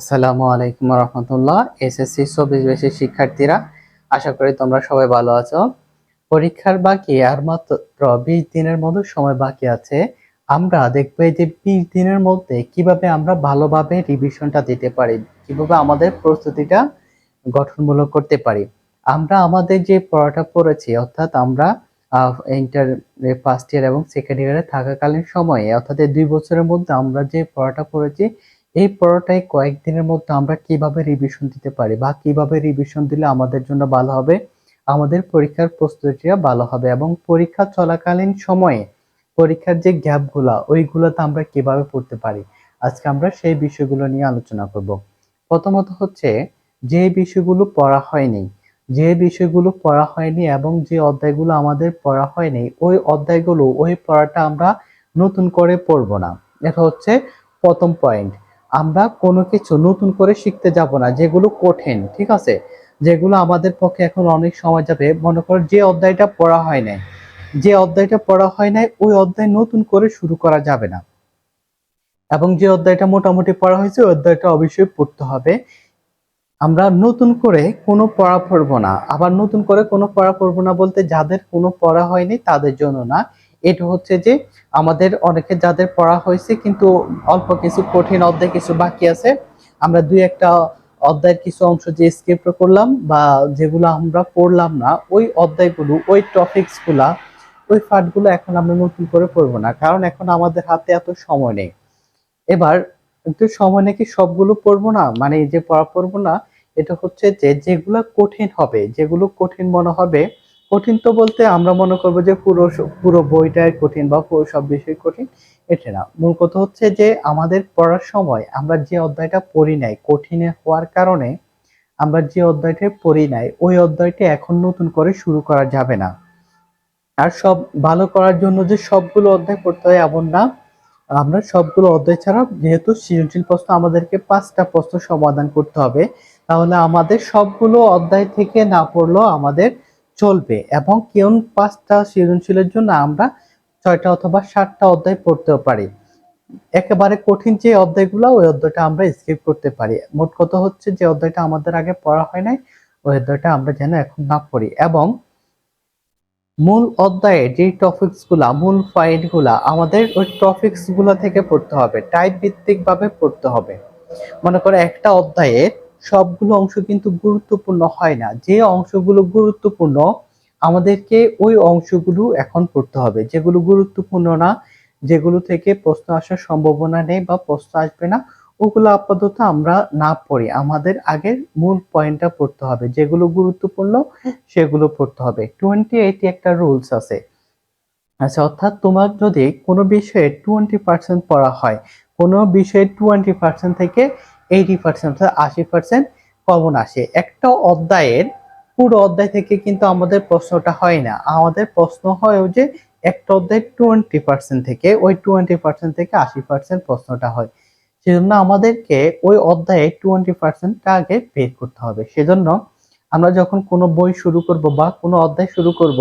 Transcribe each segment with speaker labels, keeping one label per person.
Speaker 1: আসসালামু আলাইকুম রহমতুল্লাহ। এসএসসি চব্বিশ বেশি শিক্ষার্থীরা, আশা করি তোমরা সবাই ভালো আছো। পরীক্ষার বাকি আর মাত্র বিশ দিনের মতো সময় বাকি আছে। আমরা দেখব এই যে বিশ দিনের মধ্যে কীভাবে আমরা ভালোভাবে রিভিশনটা দিতে পারি, কীভাবে আমাদের প্রস্তুতিটা গঠনমূলক করতে পারি। আমরা আমাদের যে পড়াটা পড়েছি, অর্থাৎ আমরা ইন্টার ফার্স্ট ইয়ার এবং সেকেন্ড ইয়ারে থাকাকালীন সময়ে, অর্থাৎ দুই বছরের মধ্যে আমরা যে পড়াটা পড়েছি এই পড়াটাই কয়েকদিনের মধ্যে আমরা কীভাবে রিভিশন দিতে পারি বা কীভাবে রিভিশন দিলে আমাদের জন্য ভালো হবে, আমাদের পরীক্ষার প্রস্তুতিটা ভালো হবে এবং পরীক্ষা চলাকালীন সময়ে পরীক্ষার যে গ্যাপগুলা, ওইগুলোতে আমরা কীভাবে পড়তে পারি? আজকে আমরা সেই বিষয়গুলো নিয়ে আলোচনা করব। প্রথমত হচ্ছে, যে বিষয়গুলো পড়া হয়নি, যে বিষয়গুলো পড়া হয়নি এবং যে অধ্যায়গুলো আমাদের পড়া হয়নি, ওই অধ্যায়গুলো, ওই পড়াটা আমরা নতুন করে পড়ব না। এটা হচ্ছে প্রথম পয়েন্ট আমরা কোনো কিছু নতুন করে শিখতে যাব না, যেগুলো কঠিন, ঠিক আছে? যেগুলো আমাদের পক্ষে এখন অনেক সময় যাবে। মনে করো যে অধ্যায়টা পড়া হয় নাই, যে অধ্যায়টা পড়া হয় নাই, ওই অধ্যায় নতুন করে শুরু করা যাবে না। এবং যে অধ্যায়টা মোটামুটি পড়া হয়েছে, ওই অধ্যায়টা অবশ্যই পড়তে হবে। আমরা নতুন করে কোনো পড়া পড়ব না। আবার নতুন করে কোনো পড়া পড়ব না বলতে যাদের কোনো পড়া হয়নি তাদের জন্য না। এটা হচ্ছে যে আমাদের অনেকে যাদের পড়া হয়েছে, কিন্তু অল্প কিছু কঠিন অধ্যায় কিছু বাকি আছে, আমরা দুই একটা অধ্যায়ের কিছু অংশ যে স্কিপ করলাম বা যেগুলো আমরা পড়লাম না, ওই অধ্যায়গুলো, ওই টপিকসগুলা, ওই পাঠগুলো এখন আমরা নতুন করে পড়ব না, কারণ এখন আমাদের হাতে এত সময় নেই। এবার একটু সময় নাকি সবগুলো পড়ব না? মানে যে পড়া পড়ব না, এটা হচ্ছে যে যেগুলো কঠিন হবে, যেগুলো কঠিন মনে হবে কঠিন তো বলতে আমরা মনে করব যে পুরো পুরো বইটাই কঠিন বা পুরো সব বিষয় কঠিন, এটা না। মূল কথা হচ্ছে যে আমাদের পড়ার সময় আমরা যে অধ্যায়টা পড়ি নাই, কঠিনে হওয়ার কারণে আমরা যে অধ্যায়টা পড়ি নাই, ওই অধ্যায়টা এখন নতুন করে শুরু করা যাবে না। আর সব ভালো করার জন্য যে সবগুলো অধ্যায় পড়তে হয় এমন না, আমরা সবগুলো অধ্যায় ছাড়া যেহেতু সৃজনশীল প্রশ্ন আমাদেরকে পাঁচটা প্রশ্ন সমাধান করতে হবে, তাহলে আমাদের সবগুলো অধ্যায় থেকে না পড়লেও আমাদের চলবে এবং কেউ পাঁচটা সৃজনশীলের জন্য আমরা ছয়টা অথবা সাতটা অধ্যায় পড়তেও পারি। একেবারে কঠিন যে অধ্যায়গুলো, ওই অধ্যায়টা আমরা স্কিপ করতে পারি। মোট কথা হচ্ছে যে অধ্যায়টা আমাদের আগে পড়া হয় নাই, ওই অধ্যায়টা আমরা যেন এখন না পড়ি। এবং মূল অধ্যায়ে যে টপিকসগুলা মূল পয়েন্ট আমাদের ওই টপিকসগুলা থেকে পড়তে হবে টাইপ ভিত্তিকভাবে পড়তে হবে। মনে করে একটা অধ্যায়ের সবগুলো অংশ কিন্তু গুরুত্বপূর্ণ হয় না। যে অংশগুলো গুরুত্বপূর্ণ, আমাদেরকে ওই অংশগুলো এখন পড়তে হবে। যেগুলো গুরুত্বপূর্ণ না, যেগুলো থেকে প্রশ্ন আসার সম্ভাবনা নেই বা প্রশ্ন আসবে না, ওগুলো আপাতত আমরা না পড়ি, আমাদের আগের মূল পয়েন্টটা পড়তে হবে। যেগুলো গুরুত্বপূর্ণ, সেগুলো পড়তে হবে। টোয়েন্টি এইটি একটা রুলস আছে। আচ্ছা অর্থাৎ তোমার যদি কোনো বিষয়ে টোয়েন্টি পার্সেন্ট পড়া হয়, কোনো বিষয়ে টোয়েন্টি পার্সেন্ট থেকে এইটি পার্সেন্ট অর্থাৎ আশি পার্সেন্ট কমন আসে। একটা অধ্যায়ের পুরো অধ্যায় থেকে কিন্তু আমাদের প্রশ্নটা হয় না। আমাদের প্রশ্ন হয় যে একটা অধ্যায় টোয়েন্টি পার্সেন্ট থেকে, ওই টোয়েন্টি পার্সেন্ট থেকে আশি পার্সেন্ট প্রশ্নটা হয়। সেজন্য আমাদেরকে ওই অধ্যায়ে টোয়েন্টি পার্সেন্টটা আগে বের করতে হবে। সেজন্য আমরা যখন কোনো বই শুরু করব বা কোনো অধ্যায় শুরু করব,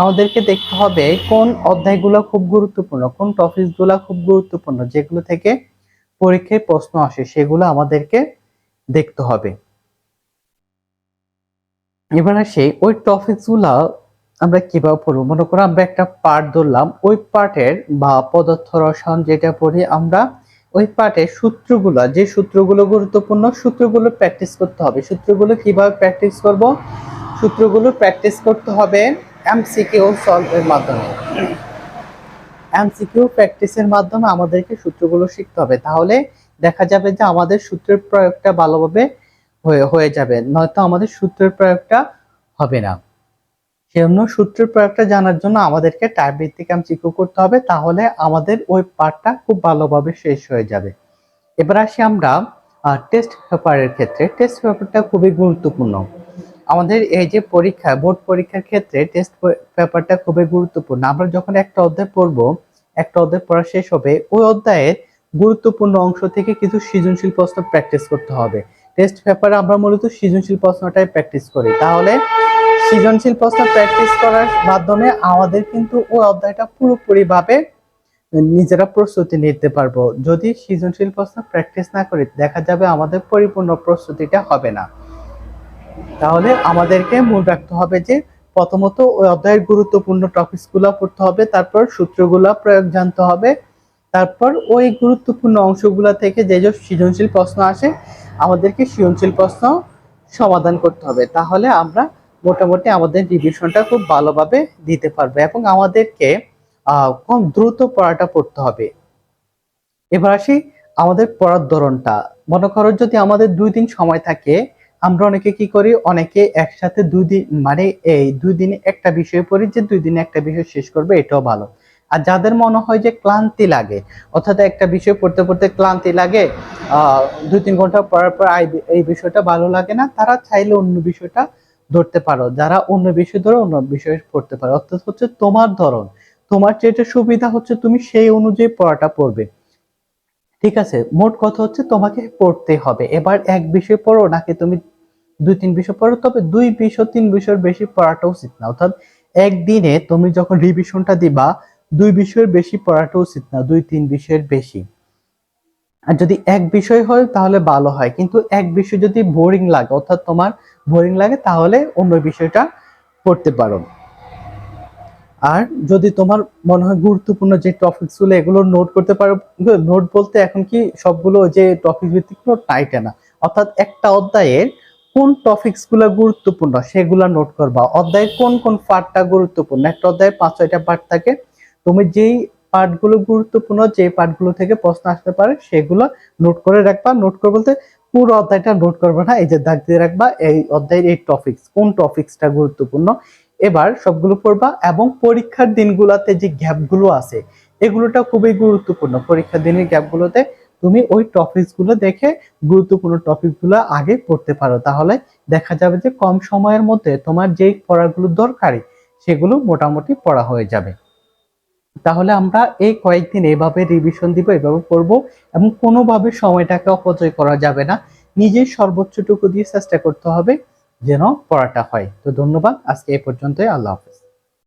Speaker 1: আমাদেরকে দেখতে হবে কোন অধ্যায়গুলো খুব গুরুত্বপূর্ণ, কোন টপিকগুলো খুব গুরুত্বপূর্ণ, যেগুলো থেকে পরীক্ষায় প্রশ্ন আসে, সেগুলো আমাদেরকে দেখতে হবে। এবার আসে, ওই টপিকসগুলো আমরা কীভাবে পড়ব? মনে করো আমরা একটা পার্ট ধরলাম, ওই পার্টের বা পদার্থ রসায়ন যেটা পড়ি আমরা, ওই পার্টের সূত্রগুলো, যে সূত্রগুলো গুরুত্বপূর্ণ, সূত্রগুলো প্র্যাকটিস করতে হবে। সূত্রগুলো কীভাবে প্র্যাকটিস করব? সূত্রগুলো প্র্যাকটিস করতে হবে এমসিকিউ সলভের মাধ্যমে। এমসিকিউ প্র্যাকটিসের মাধ্যমে আমাদেরকে সূত্রগুলো শিখতে হবে। তাহলে দেখা যাবে যে আমাদের সূত্রের প্রয়োগটা ভালোভাবে হয়ে যাবে। নয়তো আমাদের সূত্রের প্রয়োগটা হবে না। সেজন্য সূত্রের প্রয়োগটা জানার জন্য আমাদেরকে টাইপ ভিত্তিক এমসিকিউ করতে হবে। তাহলে আমাদের ওই পার্টটা খুব ভালোভাবে শেষ হয়ে যাবে। এবার আসি আমরা টেস্ট পেপারের ক্ষেত্রে। টেস্ট পেপারটা খুবই গুরুত্বপূর্ণ। আমাদের এই যে পরীক্ষা, বোর্ড পরীক্ষার ক্ষেত্রে টেস্ট পেপারটা খুবই গুরুত্বপূর্ণ। আমরা যখন একটা অধ্যায় পড়ব, একটা অধ্যায় পড়া শেষ হবে, ওই অধ্যায়ের গুরুত্বপূর্ণ অংশ থেকে কিছু সৃজনশীল প্রশ্ন প্র্যাকটিস করতে হবে। টেস্ট পেপারে আমরা মূলত সৃজনশীল প্রশ্নটাই প্র্যাকটিস করি। তাহলে সৃজনশীল প্রশ্ন প্র্যাকটিস করার মাধ্যমে আমাদের কিন্তু ওই অধ্যায়টা পুরোপুরিভাবে নিজেরা প্রস্তুতি নিতে পারব। যদি সৃজনশীল প্রশ্ন প্র্যাকটিস না করি, দেখা যাবে আমাদের পরিপূর্ণ প্রস্তুতিটা হবে না। তাহলে আমাদেরকে মনে রাখতে হবে যে প্রথমত ওই অধ্যায়ের গুরুত্বপূর্ণ টপিকসগুলো পড়তে হবে, তারপর সূত্রগুলো প্রয়োগ জানতে হবে, তারপর ওই গুরুত্বপূর্ণ অংশগুলো থেকে যে যে সৃজনশীল প্রশ্ন আসে, আমাদেরকে সৃজনশীল প্রশ্ন সমাধান করতে হবে। তাহলে আমরা মোটামুটি আমাদের রিভিশনটা খুব ভালোভাবে দিতে পারব এবং আমাদেরকে কম দ্রুত পড়াটা পড়তে হবে। এবার আসি আমাদের পড়ার ধরনটা। মনে করো যদি আমাদের দুই দিন সময় থাকে আমরা অনেকে কি করি? অনেকে একসাথে দুই দিন মানে এই দুই দিনে একটা বিষয় পড়ি যে দুই দিনে একটা বিষয় শেষ করবে, এটাও ভালো। আর যাদের মনে হয় যে ক্লান্তি লাগে, অর্থাৎ একটা বিষয় পড়তে পড়তে ক্লান্তি লাগে দুই তিন ঘণ্টা পড়ার পর এই বিষয়টা ভালো লাগে না, তারা চাইলে অন্য বিষয়টা ধরতে পারো। যারা অন্য বিষয় ধরে অন্য বিষয় পড়তে পারো। অর্থাৎ হচ্ছে তোমার ধরন। তোমার যেটা সুবিধা হচ্ছে, তুমি সেই অনুযায়ী পড়াটা পড়বে। ঠিক আছে? মোট কথা হচ্ছে তোমাকে পড়তে হবে। এবার এক বিষয় পড়ো, নাকি তুমি দুই, তিন বিষয় পড়ো তবে দুই বিষয়, তিন বিষয়ের বেশি পড়াটা উচিত না। অর্থাৎ একদিনে তুমি যখন রিভিশনটা দিবা, দুই বিষয়ের বেশি পড়াটা উচিত না, দুই, তিন বিষয়ের বেশি। আর যদি এক বিষয় হয়, তাহলে ভালো হয়। কিন্তু এক বিষয় যদি বোরিং লাগে, অর্থাৎ তোমার বোরিং লাগে, তাহলে অন্য বিষয়টা পড়তে পারো। আর যদি তোমার মনে হয় গুরুত্বপূর্ণ যে টপিকসগুলো, এগুলো নোট করতে পারো নোট বলতে এখন কি সবগুলো যে টপিক ভিত্তিক নোট টাইটে না। অর্থাৎ একটা অধ্যায়ের কোন টপিকসগুলো গুরুত্বপূর্ণ সেগুলা নোট করবা। অধ্যায়ের কোন কোন পার্টটা গুরুত্বপূর্ণ? একটা অধ্যায়ে পাঁচ ছয়টা পার্ট থাকে। তুমি যেই পার্টগুলো গুরুত্বপূর্ণ যে পার্টগুলো থেকে প্রশ্ন আসতে পারে, সেগুলো নোট করে রাখবা। নোট করে বলতে পুরো অধ্যায়টা নোট করবে না, এই যে দাগ দিয়ে রাখবা, এই অধ্যায়ের এই টপিকস কোন টপিকসটা গুরুত্বপূর্ণ। এবার সবগুলো পড়বা এবং পরীক্ষার দিনগুলোতে যে গ্যাপগুলো আছে এগুলোটা খুবই গুরুত্বপূর্ণ। পরীক্ষার দিনের গ্যাপগুলোতে তুমি ওই টপিকসগুলো দেখে গুরুত্বপূর্ণ টপিকগুলো আগে পড়তে পারো। তাহলে দেখা যাবে যে কম সময়ের মধ্যে তোমার যেই পড়াগুলো দরকারি, সেগুলো মোটামুটি পড়া হয়ে যাবে। তাহলে আমরা এই কয়েকদিন এভাবে রিভিশন দিব, এভাবে পড়ব এবং কোনোভাবে সময়টাকে অপচয় করা যাবে না। নিজের সর্বোচ্চটুকু দিয়ে চেষ্টা করতে হবে যেন পড়াটা হয়। তো ধন্যবাদ। আজকে এই পর্যন্তই। আল্লাহ হাফেজ।